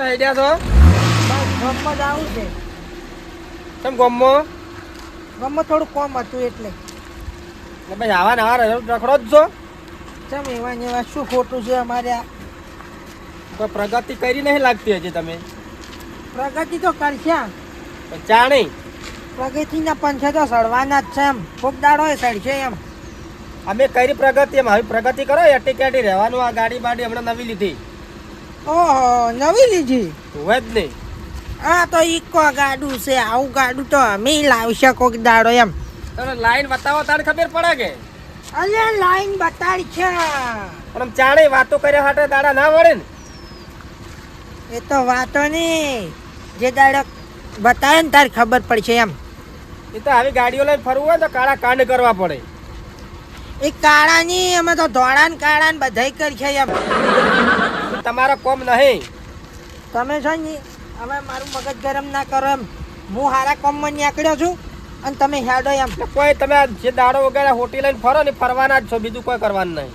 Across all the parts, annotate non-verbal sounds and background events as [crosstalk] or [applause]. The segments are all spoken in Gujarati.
તો હેડ્યા છો? ગમમાં જ આવું છે. કેમ ગમો? ગમમાં થોડું કોમ હતું એટલે. ભાઈ આવા ને આવા રખડો જ છો. ચમ એવા ને એવા શું ખોટું છે અમારે આ? કોઈ પ્રગતિ કરી નહીં લાગતી હજી તમે. પ્રગતિ તો કરશે. જાણે પ્રગતિના પંચે તો સડવાના જ છે એમ. કોક દાડો સડશે એમ. અમે કરી પ્રગતિ એમ. હવે પ્રગતિ કરો એટી કેટી રહેવાનું આ ગાડી બાડી હમણાં નવી લીધી. ઓહો નવી લીધી? હોય જ નહીં. આ તો ઈકો ગાડું છે આવું ગાડું તો અમે લાવશે કોક દાડો એમ. તને લાઈન બતાવો તારે ખબર પડે કે? અલે લાઈન બતાડી છે પણ આમ ચાણે વાતો કર્યા હાટે દાડા ના વળે ને. એ તો વાતો નહીં. જે દાડા બતાવે ને તારે ખબર પડશે એમ. એ તો આવી ગાડીઓ લઈને ફરવું હોય તો કાળા કાંડ કરવા પડે. એ કાળાની અમે તો ધોળા ને કાળા ને બધાય કરશે એમ. તમારો કોમ નહીં. તમે છો ને હવે મારું મગજ ગરમ ના કરો એમ. હું હારા કોમમાં નીકળ્યો છું અને તમે હેડો એમ. કોઈ તમે જે દાડો વગેરે હોટી લઈને ફરો ને ફરવાના જ છો બીજું કોઈ કરવાનું નહીં.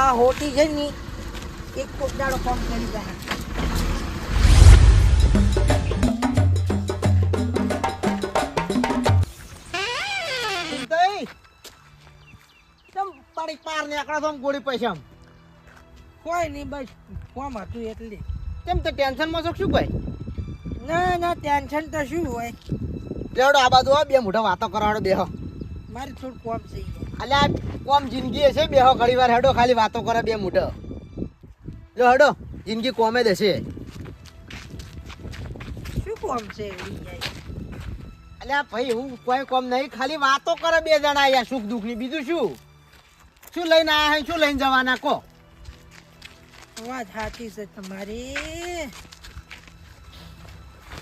આ હોટી છે ને એક કોક દાડો કોમ કરી જાય. પાર નીકળો તો ગોળી પૈસા. કોઈ નહીં બસ કોમ હતું એટલે. કેમ તો ટેન્શનમાં છો શું ભાઈ? ના ના ટેન્શન તો શું હોય. લેવડો આ બાજુ આવો, બે મોઢા વાતો કરાવડો બેહો. મારી થોડું કોમ છે. અલ્યા કોમ જિંદગી હશે બેહો ઘણી વાર હેડો ખાલી વાતો કરે બે મોઢો. લો હેડો જિંદગી કોમે દેશે શું કોમ છે અલ્યા ભાઈ હું કોઈ કોમ નહીં ખાલી વાતો કરે બે જણા અહીંયા સુખ દુઃખની. બીજું શું? શું લઈને આયા હે શું લઈને જવાના કો? વાત સાચી છે તમારી.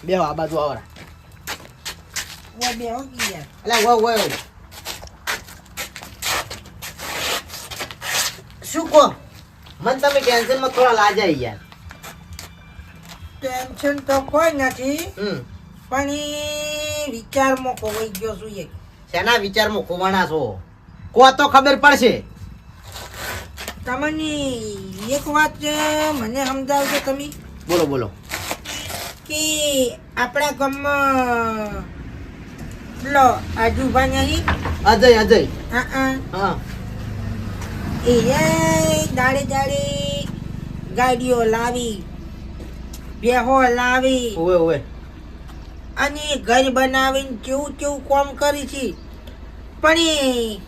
બે આ બાજુ આવરા ઓ બે હો ગયા. wo wo શું કહો? મને તમે ટેન્શનમાં થોડા લાજા યાર ટેન્શન તો કોઈ નથી પણ એ વિચારમાં ખોવાઈ ગયો છું એક. શેના વિચારમાં ખોવાણા છો? કો તો ખબર પડશે. તમને એક વાત મને સમજાવજો તમે. બોલો બોલો. કે આપણા ગામમાં પેલો આજુબા નહીં અજય અજય. હા હા. હા. એ દાડે દાડે ગાડીઓ લાવી બેહો લાવી. ઓવે ઓવે અને ઘર બનાવીને કેવું કેવું કોમ કરી છે. પણ એ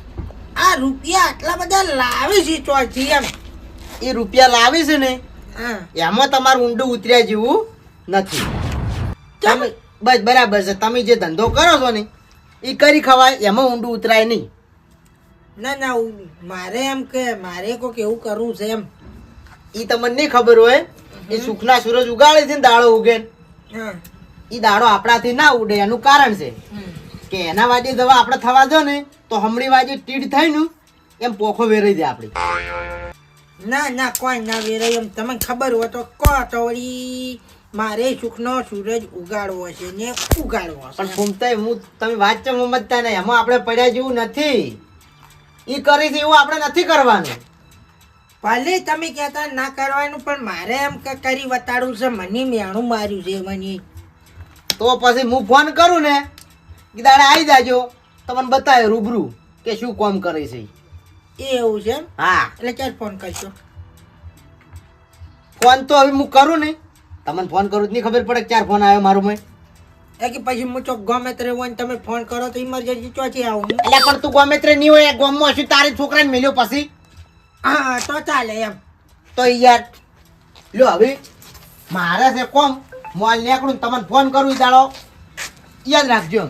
આ રૂપિયા આટલા બધા લાવે છે ચોથી એમ એ રૂપિયા લાવી છે ને? એમાં તમારું ઊંડું ઉતર્યા જેવું નથી. તમે બસ બરાબર છે. તમે જે ધંધો કરો છો ને એ કરી ખવાય એમાં ઊંડું ઉતરાય નહીં. ના ના મારે એમ કે મારે કોઈક એવું કરવું છે એમ. એ તમને નહીં ખબર હોય એ સુખના સૂરજ ઉગાડે છે ને દાડો ઉગે. હા. એ દાડો આપણાથી ના ઉડે એનું કારણ છે. કે એના વાજે દવા આપણે થવા દો ને તો હમણી વાજે ટીડ થાય ને એમ પોખો વેરાઈ જાય આપણી. ના ના કોઈ ના વેરાય એમ તમને ખબર હોય તો કો તો વળી. મારે સુખનો સૂરજ ઉગાડવો છે ને ઉગાડવો છે. પણ ફૂમતાઈ હું તમે વાત ચમ સમજતા નહીં. એમાં આપણે પડ્યા જેવું નથી. એ કરી છે એવું આપણે નથી કરવાનું. ભલે તમે કહેતા ના કરવાનું પણ મારે એમ કરી બતાડવું છે. મને મેણું માર્યું છે મને. તો પછી હું ફોન કરું ને દાડે આવી જાજો. તમને બતાવે રૂબરૂ કે શું કોમ કરે છે એ એવું છે હા. એટલે ક્યારે ફોન કરશો? ફોન તો હવે હું કરું ને. તમને ફોન કરું જ નહીં ખબર પડે કે ચાર ફોન આવ્યો મારું મેં. એ કે પછી હું ચોક ગમે ત્રે હોય તમે ફોન કરો તો ઇમરજન્સી ચોથી આવું એટલે પણ તું ગમે ત્રે નહીં હોય ગોમમાં હશે તારી છોકરાને મેલ્યો પછી? હા તો ચાલે એમ. તો યાર લો હવે મારે છે કોમ મોલ નીકળું તમને ફોન કરું દાડો. યાદ રાખજો.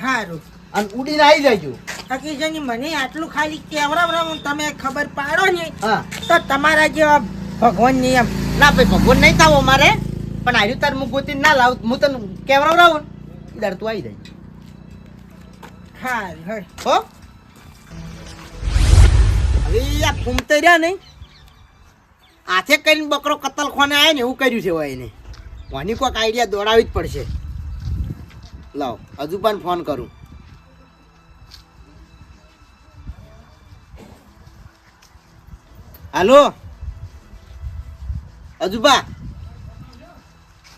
સારું અને ઉડીને આવી જજો. હકીકતની મને આટલું ખાલી કેવડાવડાવું તમે ખબર પાડો ને હા. તો તમારા જેવા ભગવાનની એમ ના ભાઈ ભગવાન નહીં થાવો મારે પણ આવ્યું તાર હું ગોતી ના લાવ હું તને કેવડાવડાવું ઈ તું આવી જાય. હા હો? હવે આ ફૂમતે રહ્યા નહીં. હાથે કરીને બકરો કતલ ખોને આવે ને એવું કર્યું છે હોય એને. કોની કોઈક આઈડિયા દોડાવી જ પડશે. લાવ હજુ પણ ફોન કરું. હાલો? અજુબા,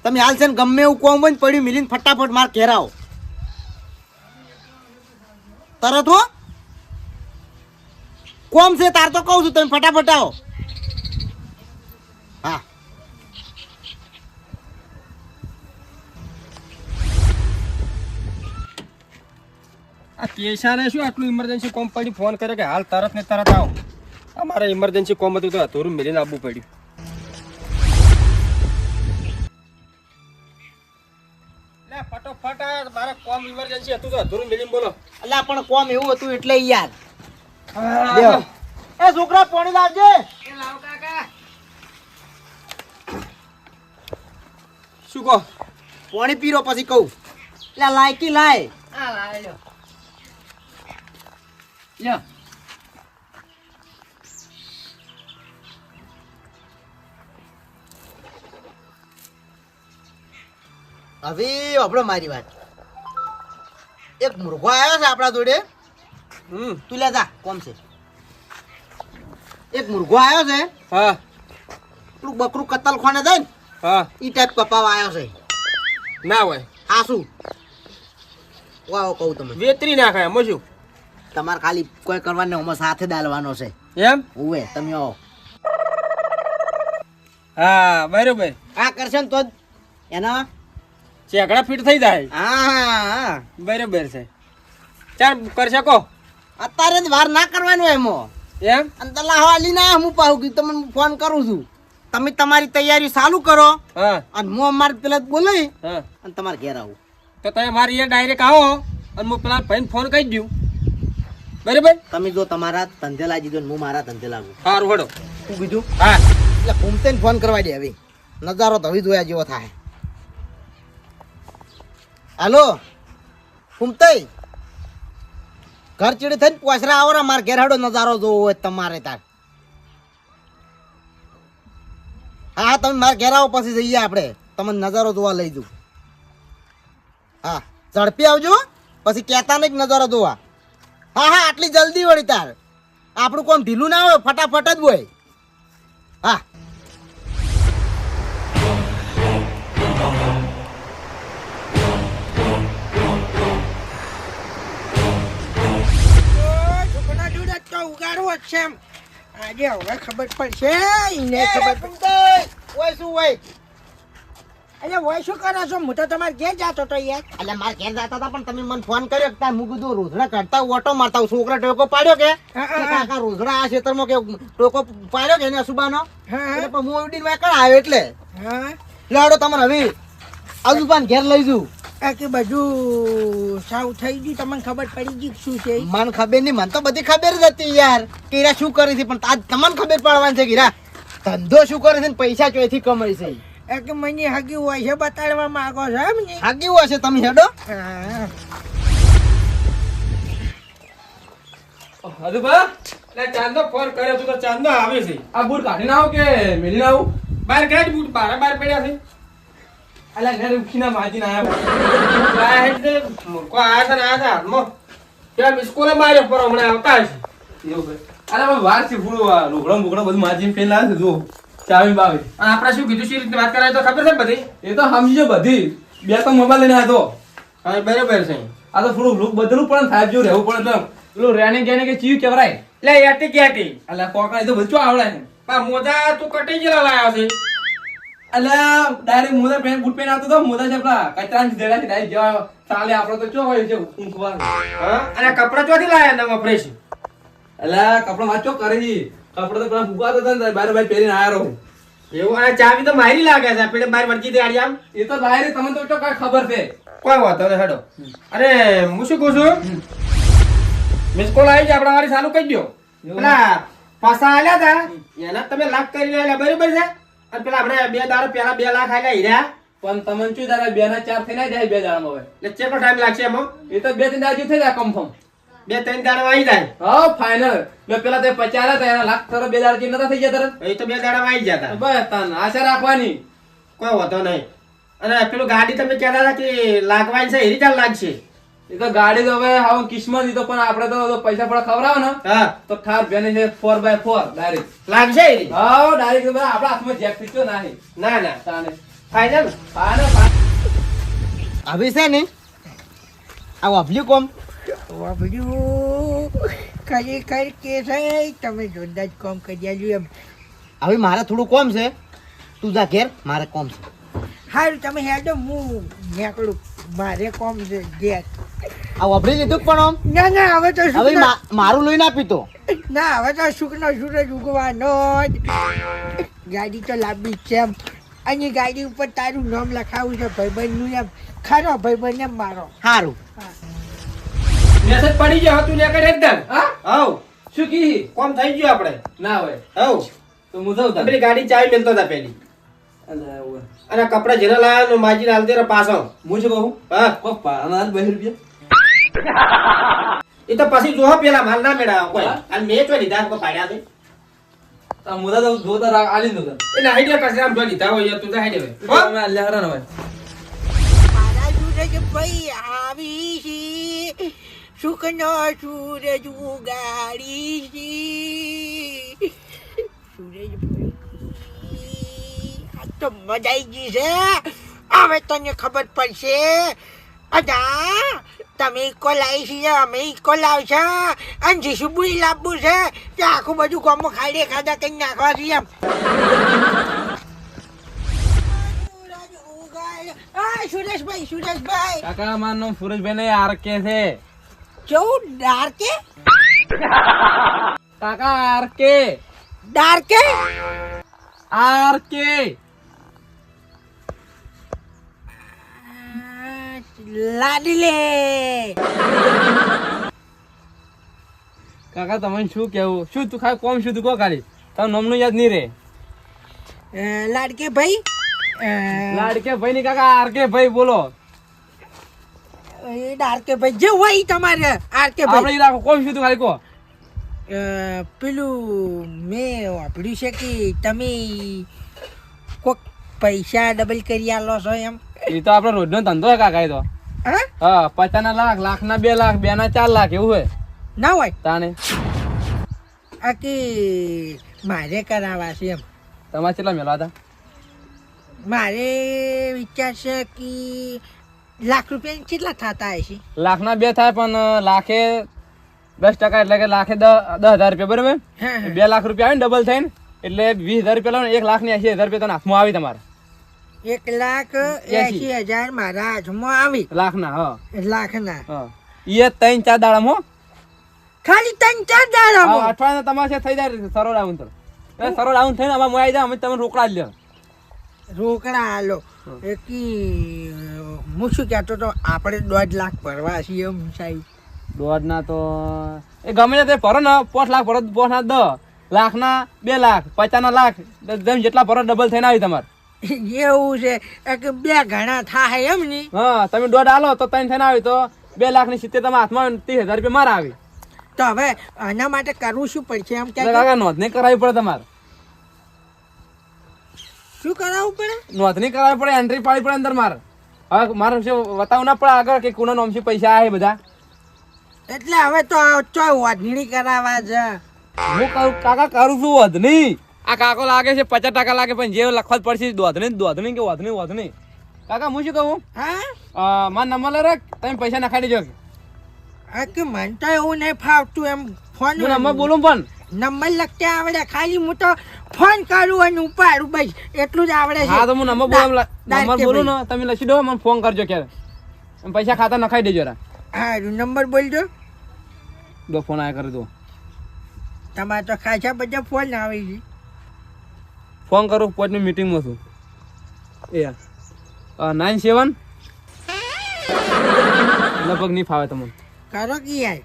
તમે હાલ છે ને ગમે એવું કોમ હોય પડ્યું મિલીને ફટાફટ માર ઘેરાવો તરત હો. કોમ છે તાર તો કહું છું, તમે ફટાફટ આવો. કેશાને શું આટલું ઇમરજન્સી કોમ પડી? ફોન કરે કે હાલ તરત ને તરત આવો. અમારે ઇમરજન્સી કોમ હતું તો થોડું મિલીને આવવું પડ્યું. ફટોફટ મારે કોમ ઇમરજન્સી હતું તો અધૂરું મિલીને બોલો. અલ્યા પણ કોમ એવું હતું એટલે યાર. લ્યો. એ છોકરા પાણી લાવજે. શું કહો? પાણી પીરો પછી કહું. એટલે લાયકી લાય. હવે આપણો મારી વાત. એક મુર્ગો આવ્યો છે આપણા જોડે. હમ. તું લેતા કોમ છે. એક મુર્ગો આવ્યો છે. હા. પેલું બકરું કતલ ખોને જાય ને હા. એ ટાઈપ કપાવા આવ્યો છે. ના હોય. હા શું? વાહ કહું તમે વેતરી નાખાય એમાં શું? તમારે ખાલી કોઈ કરવાનું નહીં, સાથે દાલવાનો છે. એમ? ઉવે તમે આવો. હા બરોબર. આ કરશે ને તો એના ચેકડા ફિટ થઈ જાય. હા બરોબર છે. ચાલ કરી શકો અત્યારે જ વાર ના કરવાનું એમાં. એમ? અને તલા હવા લઈને આવ્યા હું પાહું કે તમને ફોન કરું છું. તમે તમારી તૈયારી ચાલુ કરો. હા. અને હું અમારે પેલા બોલાવી. હા. અને તમારે ઘેર આવું. તો તમે મારી અહીંયા ડાયરેક્ટ આવો. અને હું પેલા ભાઈને ફોન કરી દઉં. બરાબર? તમે જો તમારા ધંધે લાગી દો ને હું મારા ધંધે લાગુ સારું હડો. શું કીધું? હા. એટલે ઘૂમતે ફોન કરવા દે હવે. નજારો તો હવે જોયા જેવો થાય. હાલો? ઘૂમતે? ઘર ચીડી થઈને પોસરા આવો ને મારે ઘેર હડો નજારો જોવો હોય તમારે તાર. હા હા તમે મારે ઘેર આવો પછી જઈએ આપણે. તમને નજારો જોવા લઈ જઉં. હા ઝડપી આવજો પછી કહેતા નહીં નજારો જોવા. હા હા આટલી જલ્દી વળી તાર. આપણું કોમ ઢીલું ના હોય ફટાફટ જ હોય. હા. ઉગાડવો જ છે એમ. આજે હવે ખબર પડશે ઈને ખબર પડશે ઓય શું હોય? અરે વય શું કરો છો? હું તો તમારે ઘેર જાતો તો યાર. એટલે મારે ઘેર જતા હતા પણ તમે મને ફોન કર્યો કે હું કીધું રોઝડા કરતા ઓટો મારતા હું છોકરા ટોકો પાડ્યો કે. કાકા રોઝડા આ ખેતરમાં કે ટોકો પાડ્યો કે એને અસુબાનો હા એટલે પણ હું ઉડીને વાંકણ આવ્યો એટલે. હા. લાડો તમારે હવે. અજુબાન ઘેર લઈ જઉં. કે બધું સાવ થઈ ગયું તમને ખબર પડી ગઈ શું છે? મને ખબર નહીં મને તો બધી ખબર જ હતી યાર. કે શું કરે છે પણ આજ તમને ખબર પડવાની છે કે ધંધો શું કરે છે ને પૈસા ચોથી કમાય છે. આ કે મને હગી હોય છે બતાડવા માંગો છો એમ ને. આ હોય છે તમે હેડો. હજુ બા લે ચાંદો ફોન કર્યો તું તો ચાંદો આવે છે. આ બૂટ કાઢીને આવો કે મેલીને આવું? બાર ગાડી બૂટ બાર બાર પડ્યા છે? અલા ઘરે ઉખીના માજીને આયા આ હેડ તે મૂર્ખો છે ને આયા છે હાથમાં. ત્યાં મિસ્કોલે માર્યો પર હમણાં આવતા એવું અરે વાર છે આ લુગડો બુગડો બધું માજીને પેલા લાવે છે જો ચાવી બાવી અને આપણે શું કીધું? શી રીતે વાત કરાય તો ખબર છે બધી? એ તો સમજો બધી. બે તો મોબાઈલ લઈને આવ્યો તો. હા બરોબર છે. આ તો થોડું લુક બદલવું પણ સાહેબ જો રહેવું પડે તો પેલું રેણી ગેને કે ચીયું કેવરાય? લે યાટી ક્યાંટી અલા કોકડા તો બધું આવડે. છે પા મોજા તું કટી ગયેલા લાયા છે. અલા ડાયરેક્ટ મોજા પેન બૂટ પેન આવતો તો મોજા છે આપડા કચરા દેડા છે ડાયરેક્ટ જવા ચાલે. આપણો તો ચો હોય છે ઊંઘવા હા? અને કપડા ચોથી લાયા નવા ફ્રેશ એટલે કપડા વાંચો કરે? કપડો તો પેલા હતો ને બાર ભાઈ પહેરીને આયા રહું. એવું અને ચાવી તો મારી લાગે છે પેલે બાર વળગી દે આડિયા એ તો બહાર તમને તો કઈ ખબર છે. કોઈ વાંધો નહીં હેડો. અરે હું શું કહું છું? મિસ કોલ આવી જાય આપણા વાળી ચાલુ કરી દો પેલા પાસા આલ્યા હતા એના તમે લાખ કરી લેલા બરોબર છે. અને પેલા આપણે બે દાડા પેલા બે લાખ આલ્યા હીરા. પણ તમને શું દારા બે ના ચાર થઈ ના જાય બે દાડામાં હવે. એટલે કેટલો ટાઈમ લાગશે એમાં? એ તો બે ત્રણ દાડા થઈ જાય કન્ફર્મ બે ત્રણ દાડા આવી જાય. હા ફાઇનલ મેં પેલા તે પચારા હતા એના લાખ તર બે દાડા નતા થઈ જતા તરત એ તો બે દાડા આવી જતા બસ તન આશા રાખવાની. કોઈ વાંધો નહીં. અને પેલું ગાડી તમે કહેતા હતા કે લાગવાની છે એ રીતે લાગશે? એ તો ગાડી તો હવે હાવ કિસ્મત ઈ તો પણ આપણે તો પૈસા પણ ખવડાવો ને હા. તો ઠાર બેને છે ફોર બાય ફોર ડાયરેક્ટ લાગશે એ રીતે હા ડાયરેક્ટ આપણા હાથમાં જેક પીચો નાહી ના ના. તાને. ફાઈનલ ફાઈનલ હવે છે ને? આ વાપલ્યું કોમ? વાપર્યું ખરેખર કે છે તમે જોરદાર કામ કરી આલ્યું એમ હવે મારે થોડું કોમ છે. તું જા ઘેર મારે કોમ છે. સારું તમે હેડો હું નીકળું. મારે કોમ છે ઘેર. આ વાપરી લીધું પણ આમ? ના ના હવે તો હવે મારું લઈને ના તો. ના હવે તો શુક્રનો સૂરજ ઉગવાનો જ. ગાડી તો લાંબી છે એમ. અને ગાડી ઉપર તારું નામ લખાવું છે ભાઈબંધનું એમ. ખરો ભાઈબંધ એમ મારો. સારું મેસેજ પડી ગયો તું ને એકદમ. હા? આવ શું કી કોમ થઈ ગયું આપણે. ના હોય. આવ તો હું જાઉં. પેલી ગાડી ચાવી મેલતો હતા પેલી. અને કપડા જરા લાયા નો માજી લાલ રહે પાછો. હું શું કહું હા. કોક ભાડાના હાલ બે રૂપિયા? એ તો પછી જોહો પેલા માલ ના મેળા કોઈ? અને મેં તો લીધા કો પાડ્યા છે. આ મુદા તો જોતા રાખ આલી નો એ ના હાઈડે આમ જો લીધા હોય તું તો હેડે હોય. અમે આલ્યા ખરા ને ભાઈ મારા સૂરજ ભાઈ આવી સુખનો સૂરજ ઉગાડી સૂરજ આ તો મજા આવી ગઈ છે હવે તને ખબર પડશે અજા તમે ઇકો લાવી છે અમે ઇકો લાવશે અને જીસુ બુઈ લાવવું છે તે આખું બધું કોમો ખાડે ખાધા કઈ નાખવા છે એમ સુરેશભાઈ સુરેશભાઈ કાકા, મારું નામ સુરેશભાઈ ને આર કે છે. કેવું ડાર્કે? [laughs] કાકા આર કે ડાર્કે? આરકે. લાડીલે. કાકા તમને શું કેવું શું તું ખાલી કોમ શું તું કહો ખાલી? તારું નામનું યાદ નહીં રે. લાડકે ભાઈ? લાડકે ભાઈ ની કાકા આરકે ભાઈ બોલો. એ ડાર્કે ભાઈ જે હોય તમારે આરકે આપણે ભાઈ. ઈ રાખો કોમ શું ખાલી કહો. પેલું મેં વાપર્યું છે કે તમે કોક પૈસા ડબલ કરી આલો છો એમ? એ તો આપણો રોજનો ધંધો છે કાકા એ તો. હા? હા પચાસ ના લાખ લાખ ના બે લાખ બે ના ચાર લાખ એવું હોય. ના હોય? તાને આ કે મારે કરાવવા છે એમ. તમારે કેટલા મેળવા હતા? મારે વિચાર છે કે લાખ રૂપિયા કેટલા થતા હશે? લાખ ના બે થાય પણ લાખે દસ ટકા એટલે કે લાખે દસ હજાર રૂપિયા બરાબર. બે લાખ રૂપિયા આવે ને ડબલ થઈને એટલે વીસ હજાર રૂપિયા લો એક લાખની એસી હજાર રૂપિયા તને હાથમાં આવી તમારે. એક લાખ એસી હજાર મારા હાથમાં આવી. લાખ ના હા. લાખના. હા. એ ત્રણ ચાર દાડામાં હો. ખાલી ત્રણ ચાર દાડામાં? અઠવાડિયા તમારે થઈ જાય સરો આવું તો. એ સરો ડાઉન થઈને અમારે મોઈ જાય અમે તમે રોકડા જ લ્યો રોકડા આલો. એ કી હું શું કહેતો તો આપણે દોઢ લાખ ભરવા છીએ એમ સાહેબ. દોઢ ના તો એ ગમે તે ભરો ને પાંચ લાખ ભરો પાંચ ના દસ લાખ ના બે લાખ પચાસ ના લાખ જેમ જેટલા ભરો ડબલ થઈને આવી તમારે. એવું છે કે બે ઘણા થાય એમ ની. હા તમે દોઢ આલો તો ત્રણ થઈને આવી તો બે લાખની સિત્તેર તમારા હાથમાં ત્રીસ હજાર રૂપિયા મારા આવી. તો હવે આના માટે કરવું શું પડશે એમ કે નોંધણી કરાવી પડે તમારે. શું કરાવવું પડે? નોંધણી કરાવવી પડે એન્ટ્રી પાડવી પડે અંદર મારે. હવે મારે શું બતાવું ના પડે આગળ કે કોના નામથી પૈસા આવે બધા. એટલે હવે તો ચો વાઢણી કરાવવા છે હું કરું કાકા કરું છું વધની આ કાકો લાગે છે પચાસ ટકા લાગે પણ જે લખવા જ પડશે દોધણી દોધણી કે વધની વધની કાકા હું શું કહું? હા? મારા નંબર લે રાખ તમે પૈસા નખાડી જો આ કે મને તો એવું નહીં ફાવતું એમ ફોન નંબર બોલું પણ. નંબર લખતા આવડે. ખાલી હું તો ફોન કરું અને ઉપાડું બસ એટલું જ આવડે છે. હા તો હું નંબર બોલું નંબર બોલું ને તમે લખી દો મને ફોન કરજો ક્યારે. પૈસા ખાતા નખાઈ દેજો રા. હા નંબર બોલજો. દો ફોન આયા કરી દો તમારે તો ખાસા બધા ફોન આવે છે. ફોન કરું પોચની મીટિંગમાં છું. એ નાઇન સેવન લગભગ નહીં ફાવે તમને. કરો કે યાર?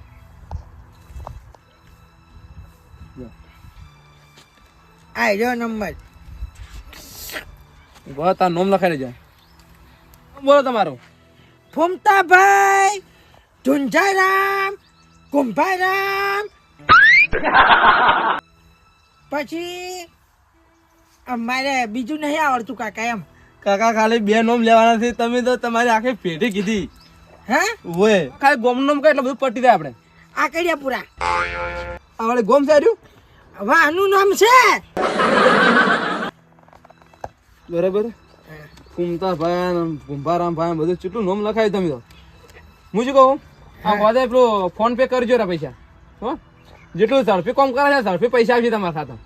આ જો નંબર બસ તાર નોમ લખાઈ દેજો બોલો તમારું. ફૂમતાભાઈ ઝુંઝારામ કુંભારામ. પછી અમારે બીજું નહીં આવડતું કાકા એમ. કાકા ખાલી બે નોમ લેવાના છે. તમે તો તમારી આખી પેઢી કીધી. હે? ઓય ખાલી ગોમ નોમ કઈ એટલે બધું પટી જાય આપણે. આ કર્યા પૂરા આવડે ગોમ સાર્યું હવે આનું નામ છે? બરાબર? કુમતા ભાઈ કુંભારામ ભાઈ બધું કેટલું નામ લખાય તમે તો? હું શું કહું? આ બધા પેલો ફોન પે કરજો રા પૈસા. હો? જેટલું ઝડપી કોમ કરે છે ઝડપી પૈસા આવશે તમારા ખાતા.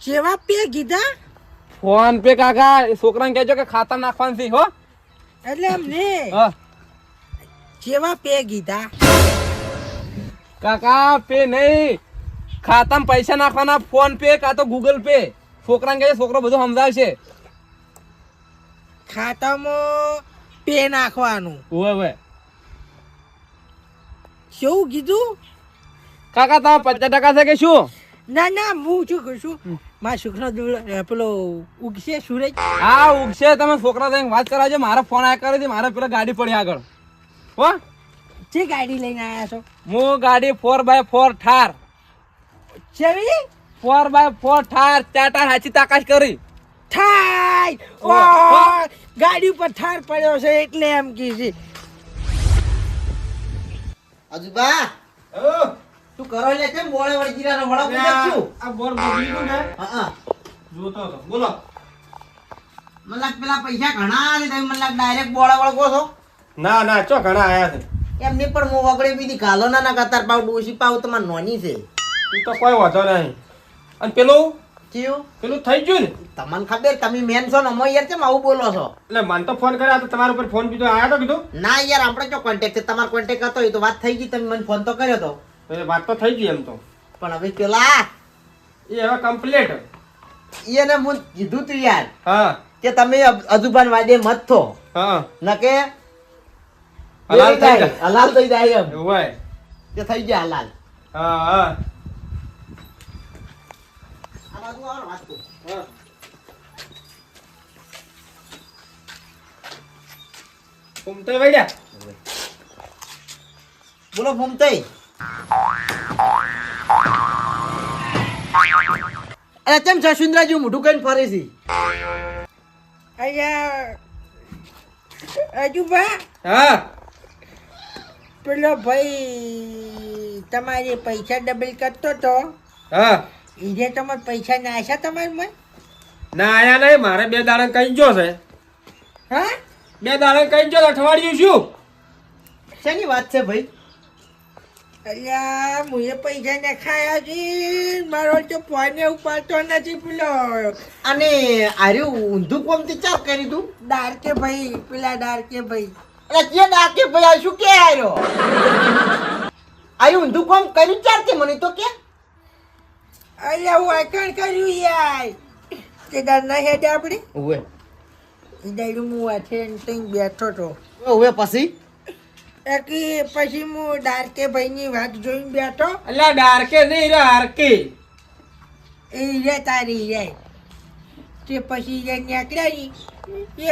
જેવા પે કીધા? ફોન પે કાકા છોકરાને કહેજો કે ખાતા નાખવાનું છે હો. એટલે એમને હા. જેવા પે કીધા? કાકા પે નહીં. ખાતામાં પૈસા નાખવાના ફોન પે કાં તો ગૂગલ પે છોકરાને કહેજો છોકરો બધું સમજાવશે. ખાતામાં પે નાખવાનું. હોય હોય શું કીધું? કાકા તમે પચાસ ટકા છે કે શું? ના ના હું શું કહું છું? મારા છોકરા પેલો ઉગશે સૂરજ? હા ઉગશે. તમે છોકરા થઈને વાત કરાવજો મારા ફોન આયા કરે છે. મારે પેલા ગાડી પડી આગળ. હો? જે ગાડી લઈને આવ્યા છો? હું ગાડી ફોર બાય ફોર ઠાર. ચેવી ફોર બાય ફોર ઠાર ટાર હાચી તાકાશ કરી. ઓહ, ગાડી ઉપર ઠાર પડ્યો છે એટલે એમ કી છે. આજુબા તું કરો લે કેમ બોળે વળી જીરાનો વડા પૂછે છું? આ બોર બગડી ગયું ને? હા હા. જોતો હતો. બોલો. મલક પેલા પૈસા ઘણા આલે તમે મને લાગ ડાયરેક્ટ બોળે વળગો છો? ના ના ચો ઘણા આયા છે? એમની પણ મો વગડે બીધી ગાલો ના ના કતાર પાવ ડોસી પાવ તમાર નોની છે. તો કોઈ વાંધો નહીં. અને પેલું? કયું? પેલું થઈ ગયું ને? તમને ખબર તમે મેન છો ને અમે યાર કેમ આવું બોલો છો? એટલે મને તો ફોન કર્યા તો તમારા ઉપર ફોન બીજો આવ્યો તો કીધું? ના યાર આપણે જો કોન્ટેક્ટ છે? તમારો કોન્ટેક્ટ હતો એ તો વાત થઈ ગઈ તમે મને ફોન તો કર્યો તો. એ વાત તો થઈ ગઈ એમ તો. પણ હવે પેલા એ હવે કમ્પ્લીટ એને હું કીધું તું યાર હા. કે તમે અજુબાન વાદે મત થો. હા. નકે હલાલ થઈ જાય. હલાલ થઈ જાય એમ. હોય. કે થઈ જાય હલાલ. હા હા. બાજુ આવો ને વાત હા. ઘૂમતોય વળ્યા? બોલો અરે કેમ જશુંદ્રા જેવું મોઢું કઈને ફરે છે. અહીંયા હા. પેલો ભાઈ તમારે પૈસા ડબલ કરતો તો? હા. એને તમારે પૈસા નાખ્યા તમારે મને? ના આયા નહીં મારે બે દાડા કઈ જો છે. હા? બે દાડા કઈ જો અઠવાડિયું શું શેની વાત છે ભાઈ? અલ્યા મુએ પૈસા ને ખાયા છે મારો તો ફોને ઉપાડતો નથી પેલો. અને આર્યું ઊંધું કોમ તે ચાર કરી તું? ડાર્કે ભાઈ પેલા ડાર્કે ભાઈ. અરે જે ડાકે ભાઈ આ શું કે આર્યો? આર્યું ઊંધું કોમ કર્યું ચાર કે મને તો કે? અલ્યા હું આકણ કર્યું યાર. તે દાદા ના હેડે આપણે ઓવે દાડું હું વાથે તઈ બેઠો તો. ઓવે પછી? એકી પછી હું ડાર્કે ભાઈની વાત જોઈને બેઠો. અલ્યા ડારકે નહીં રે હારકે. એ રે તારી રે. તે પછી રે નીકળ્યા ઈ.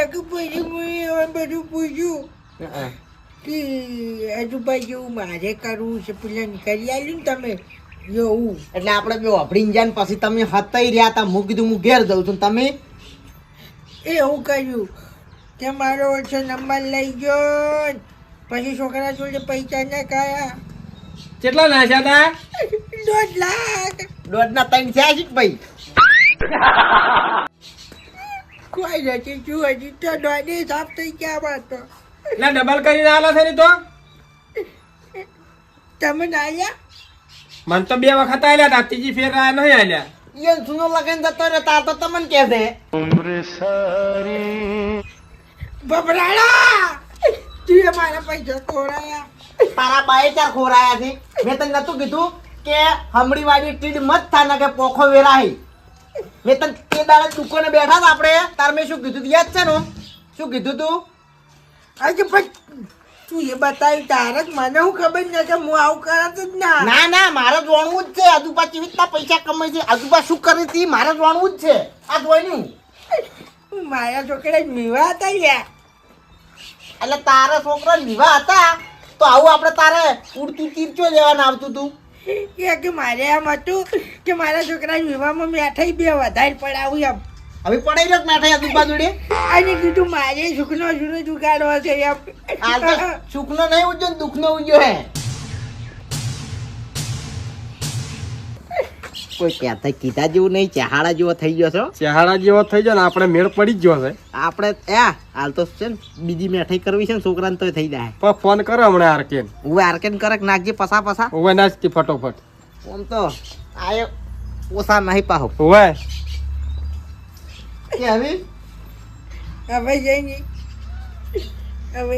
એક પછી હું બધું પૂછ્યું કે હજુભાઈ જેવું મારે કરવું છે પેલા કરી આવ્યું ને તમે? એવું. એટલે આપણે બે અભડીને જાય પછી તમે હતાઈ રહ્યા હતા મૂકી કીધું હું ઘેર જઉં છું. તમે? એ એવું કહ્યું કે મારો ઓછો નંબર લઈ ગયો પછી છોકરા જોડે પૈસા ના કયા કેટલા નાખ્યા તા? દોઢ લાખ. દોઢના ત્રણ થયા છે કે ભાઈ? કોઈ નથી શું હજી તો દોઢે સાફ થઈ ગયા વાત તો. એટલે ડબલ કરીને આલો છે ને તો? તમે ના આવ્યા મને તો બે વખત આલ્યા તા ત્રીજી ફેર આ નહીં આલ્યા યન સુનો લગન જતો રે તાર તો તમને કે છે. બબરાડા તું મારા પૈસા ખોરાયા. તારા બાએ ચાર ખોરાયા છે. મેં તને નતું કીધું કે હમડી વાળી ટીડ મત થા ને કે પોખો વેરાય મેં તને તે દાડે દુકાને બેઠા હતા આપણે. તાર મેં શું કીધું તું? યાદ છે ને શું કીધું તું? આજે પછી તું એ બતાવી તારે મને હું ખબર ને કે હું આવું કરત જ ના. ના ના મારે જોણવું જ છે. આજુબા કેવી રીતના પૈસા કમાય છે? આજુબા શું કરે છે? મારે જોણવું જ છે. આ જોઈનું મારા છોકરા મીવા હતા યાર એટલે તારા છોકરા નિવા હતા? તો આવું આપણે તારે ઉડતું ચીરચો લેવાનું આવતું તું. કે મારે એમ હતું કે મારા છોકરા વિવાહમાં મેઠાઈ બે વધારે પડાવું એમ. હવે પડાઈ રહ્યો નાઠા યાદ ઊભા જોડે. આને કીધું મારે સુખનો જુનો જુગાડો છે આ તો સુખનો નહીં ઉજ્યો દુખનો ઉજ્યો હે. કોઈ કહેતા કીધા જેવું નહીં ચહાડા જેવો થઈ ગયો છો. ચહાડા જેવો થઈ જાય ને આપણે મેળ પડી જ ગયો છે. આપણે ત્યાં હાલ તો છે ને બીજી મેઠાઈ કરવી છે ને છોકરાને તો થઈ જાય. પણ ફોન કરો હમણાં આરકેન. હું આરકેન કરે નાખજે પસા પસા? ઓવે નાચતી ફટોફટ. આમ તો આયો પોસા નહીં પાહો. ઓવે કે હવે હવે જઈને હવે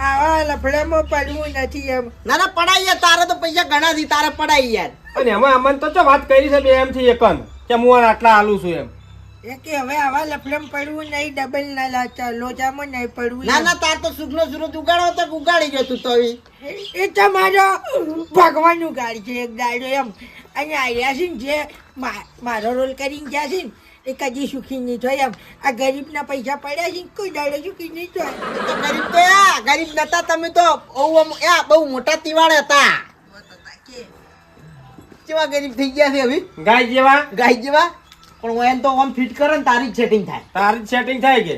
આવા લફડામાં પડવું નથી એમ. ના ના પડાઈ યાર તારે તો પૈસા ઘણા થી તારે યાર. અને એમાં અમન તો ચો વાત કરી છે બે એમ થી એકન કે હું આટલા આલું છું એમ. એ કે હવે આવા લફડામાં પડવું નહીં ડબલ ના લાચા લોચામાં નહીં પડવું ના ના તાર તો સુખનો સુરત ઉગાડો તો ઉગાડી ગયો તું તો એ તમારો ભગવાનનું ગાડી છે એક દાડો એમ. અને આવ્યા છે ને જે મા- મારો રોલ કરીને ગયા છે ને એ કદી સુખી નહીં થાય એમ. આ ગરીબના પૈસા પડ્યા છે કોઈ દાડે સુખી નહીં થાય તો ગરીબ તો આ ગરીબ નતા તમે તો યા બહુ મોટા તિવાડ હતા. કેવા ગરીબ થઈ ગયા છે હવે? ગાય જેવા? ગાય જેવા? પણ હું એમ તો આમ ફિટ કરે ને તારી જ સેટિંગ થાય. તારી સેટિંગ થાય કે?